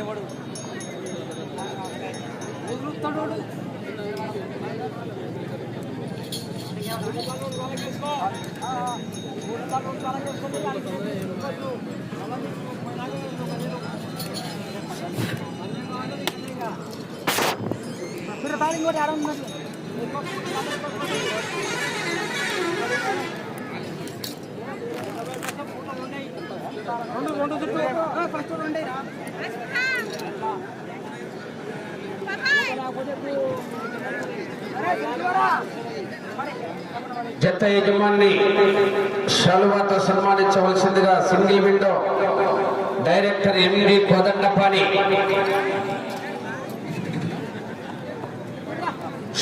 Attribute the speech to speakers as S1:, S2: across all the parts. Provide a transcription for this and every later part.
S1: వాడు వదులుతాడు వాడు చేసుకో చేసుకో జత యజమాని షాలువాతో సన్మానించవలసిందిగా single window director MD Kodandapani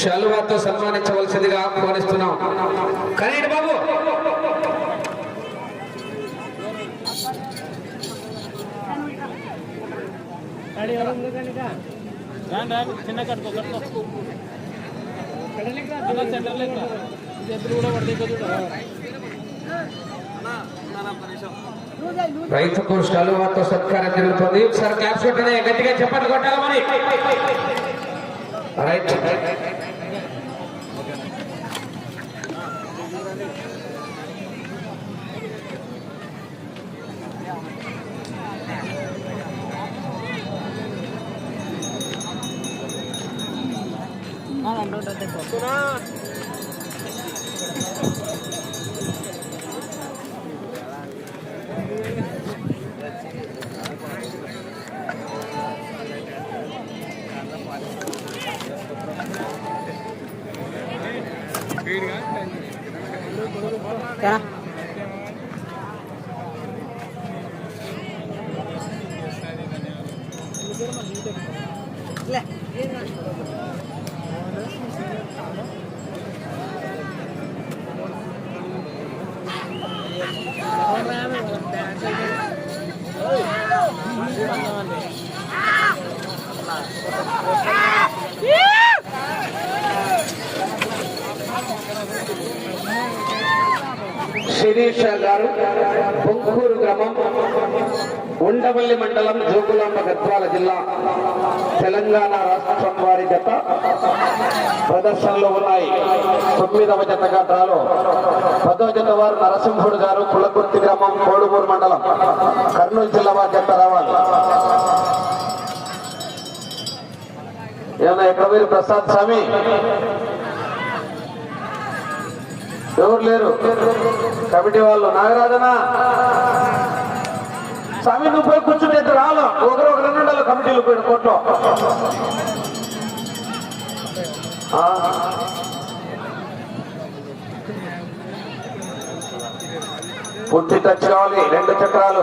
S1: షాలువాతో సన్మానించవలసిందిగా ఆహ్వానిస్తున్నాం. కనీడు బాబు!
S2: చిన్న కట్టుకో కట్టుకో సెంటర్ లెక్క.
S1: రైతుకు షాలువాతో సత్కారం జరుగుతుంది. ఒకసారి క్లాప్స్ కొట్టనే గట్టిగా చెప్పండి కొట్టాలి మరి? రైట్. Ya. Yeah. శిరీష గారు పొంగూరు గ్రామం ఉండవల్లి మండలం జోగులాంబ గద్వాల జిల్లా తెలంగాణ రాష్ట్రం వారి జత ప్రదర్శనలో ఉన్నాయి. తొమ్మిదవ జతగా డ్రాలో పదో జత వారు నరసింహుడు గారు కులకుర్తి గ్రామం కోడుమూరు మండలం కర్నూలు జిల్లా వారి జత రావాలి. ఏమన్నా ఎక్కడ మీరు ప్రసాద్ స్వామి? ఎవరు లేరు? కమిటీ వాళ్ళు నాగరాజన? స్వామి నువ్వు పోయి కూర్చుంటే ఇద్దరు రాలు ఒకరు ఒక రెండు ఉండాలి కమిటీలు పోయిన కోట్లో. పుట్టి పూర్తి టచ్ కావాలి రెండు చక్రాలు.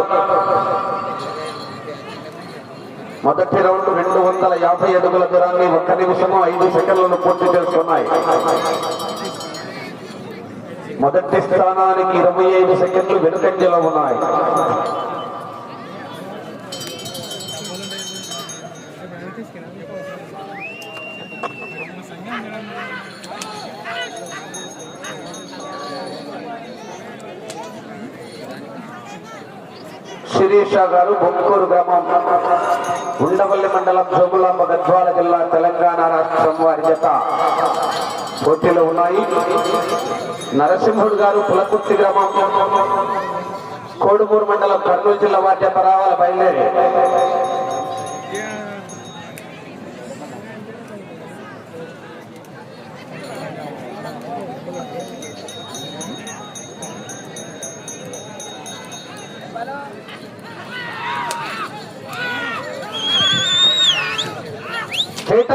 S1: మొదటి రౌండ్ రెండు వందల యాభై అడుగుల దూరాన్ని ఒక్క నిమిషము ఐదు సెకండ్లను పూర్తి చేస్తున్నాయి మొదటి స్థానానికి ఇరవై ఐదు సెకండ్లు వెనుకంజలో ఉన్నాయి. శిరీష గారు బొక్కూరు గ్రామం ఉండవల్లి మండలం జోగులాంబ గద్వాల జిల్లా తెలంగాణ రాష్ట్రం వారి జత పోటీలో ఉన్నాయి. నరసింహుడు గారు పులకుర్తి గ్రామం కోడుమూరు మండలం కర్నూలు జిల్లా వాటి పరావాల బయలుదేరి. చేత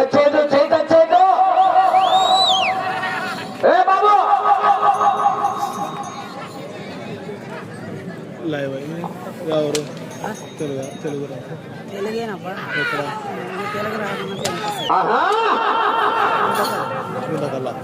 S2: తెలుగు తెలుగు
S3: తెలుగేనప్పా తెలుగు
S2: ఉండకల్లా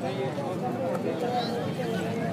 S2: Thank you.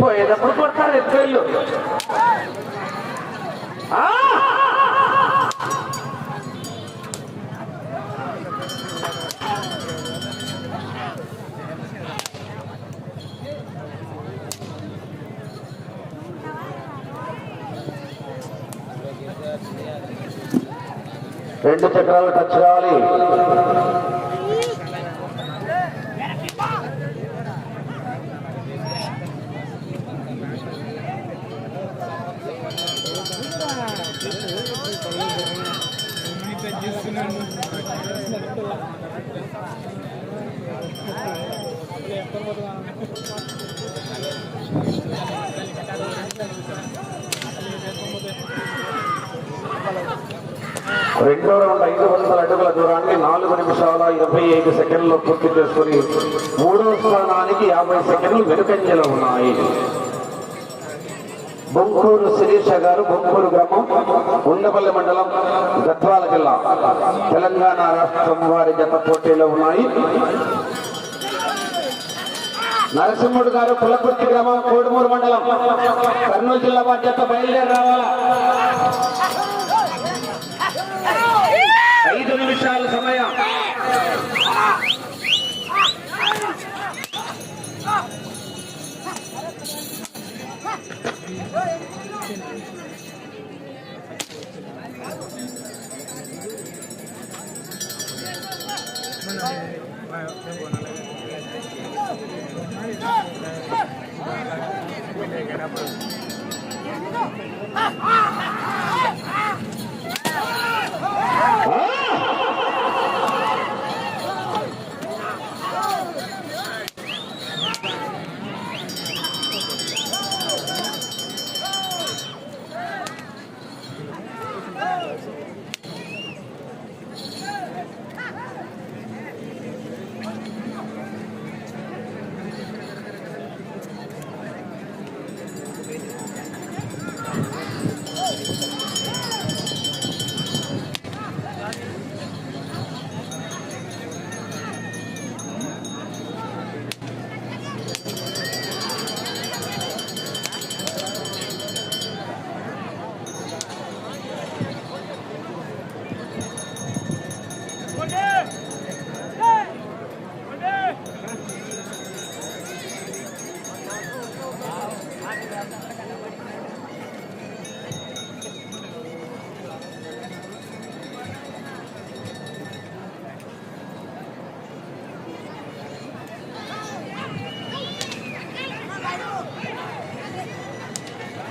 S1: పోయేటప్పుడు కొడతారు ఎత్తుకెళ్ళు రెండు చక్రాలు టచ్ కావాలి. రెండో రౌండ్ ఐదు వందల అడుగుల దూరాన్ని నాలుగు నిమిషాల ఇరవై ఐదు సెకండ్లు పూర్తి చేసుకుని మూడో స్థానానికి యాభై సెకండ్లు వెనుకంజలో ఉన్నాయి. బొంకూరు శిరీష గారు బొంకూరు గ్రామం ఉండపల్లి మండలం గద్వాల జిల్లా. తెలంగాణ రాష్ట్రం వారి జత పోటీలో ఉన్నాయి. నరసింహుడు గారు పులకుర్తి గ్రామం కోడుమూరు మండలం. కర్నూలు జిల్లా వారి జత బయలుదేరి రావాలా? ఐదు నిమిషాల సమయం.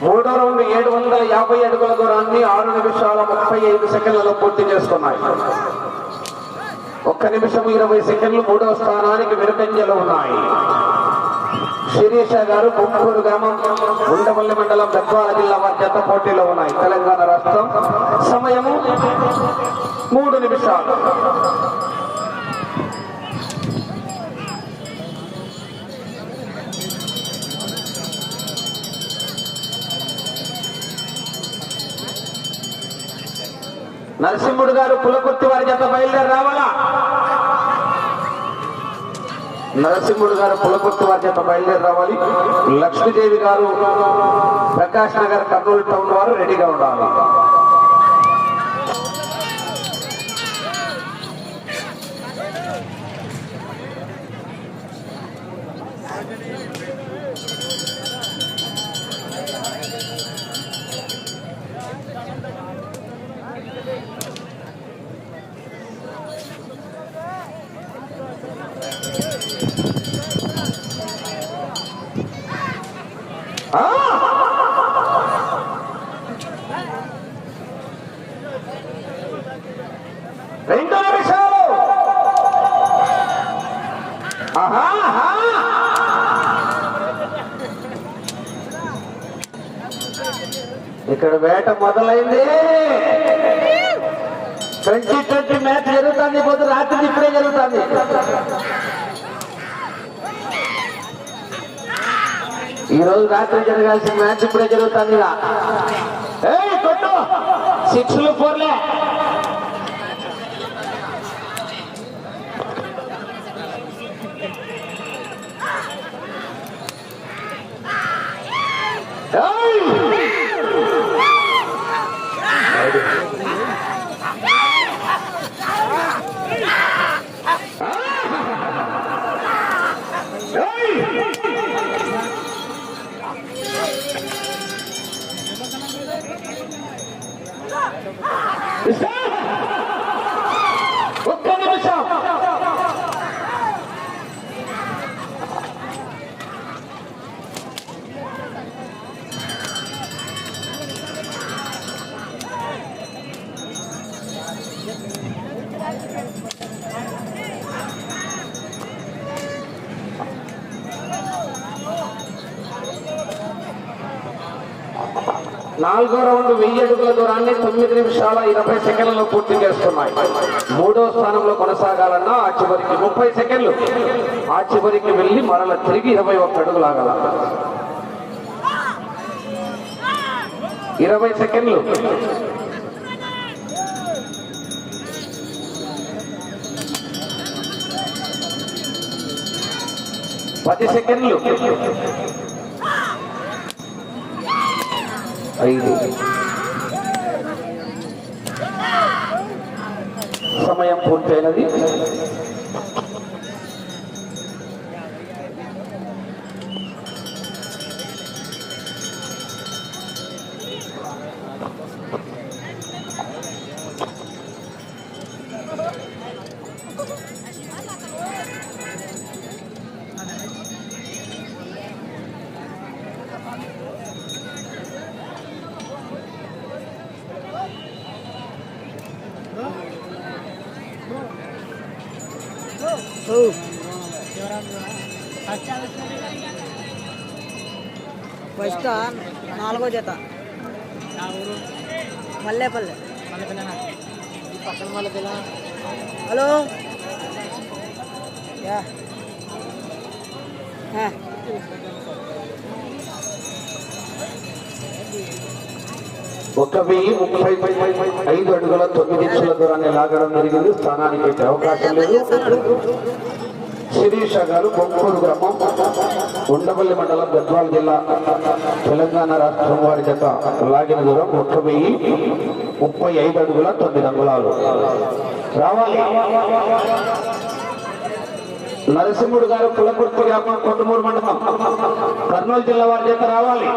S1: మూడో రౌండ్ ఏడు వందల యాభై అడుగుల దూరాన్ని ఆరు నిమిషాల ముప్పై ఐదు సెకండ్లలో పూర్తి చేస్తున్నాయి ఒక్క నిమిషం ఇరవై సెకండ్లు మూడవ స్థానానికి వెనుకంజలు ఉన్నాయి. శిరీష గారు బొమ్మూరు గ్రామం ఉండవల్లి మండలం గద్వాల జిల్లా వారి పోటీలో ఉన్నాయి. తెలంగాణ రాష్ట్రం సమయము మూడు నిమిషాలు. నరసింహుడు గారు కులకుర్తి వారి చేత బయలుదేరి రావాలా నరసింహుడు గారు పులకుర్తి వారి చేత బయలుదేరి రావాలి లక్ష్మీదేవి గారు ప్రకాష్ నగర్ కర్నూలు టౌన్ వారు రెడీగా ఉండాలి ఆ! ఇక్కడ వేట మొదలైంది. ట్వంటీ ట్వంటీ మ్యాచ్ జరుగుతుంది పోతే రాత్రి ఇప్పుడే జరుగుతుంది. ఈ రోజు రాత్రి జరగాల్సిన మ్యాచ్ ఇప్పుడే జరుగుతుంది సిక్స్లో సిక్స్లు ఫోర్లే Hey! ఒక్క నిమిషం Thank you. నాలుగో రౌండ్ వెయ్యి అడుగుల దూరాన్ని తొమ్మిది నిమిషాల ఇరవై సెకండ్లలో పూర్తి చేస్తున్నాయి. మూడో స్థానంలో కొనసాగాలన్నా ఆ చివరికి ముప్పై సెకండ్లు. ఆ చివరికి వెళ్ళి మరల తిరిగి ఇరవై ఒక్క అడుగులాగల. ఇరవై సెకండ్లు. పది సెకండ్లు. ఐదు. సమయం పూర్తయినది.
S3: ఫస్ట్ నాలుగో జత. మల్లేపల్లె. హలో? యా. you.
S1: ఒక వెయ్యి ముప్పై ఐదు అడుగుల తొమ్మిది ఇంచుల దూరాన్ని లాగడం జరిగింది. స్థానానికి అయితే అవకాశం లేదు. శిరీష గారు బొంకూరు గ్రామం ఉండవల్లి మండలం గద్వాల జిల్లా తెలంగాణ రాష్ట్రం వారి జత లాగిన దూరం ఒక వెయ్యి ముప్పై ఐదు అడుగుల తొమ్మిది అంగుళాలు. రావాలి. నరసింహుడు గారు కులకుర్తి గ్రామం కొండమూరు మండలం కర్నూలు జిల్లా వారి జత రావాలి.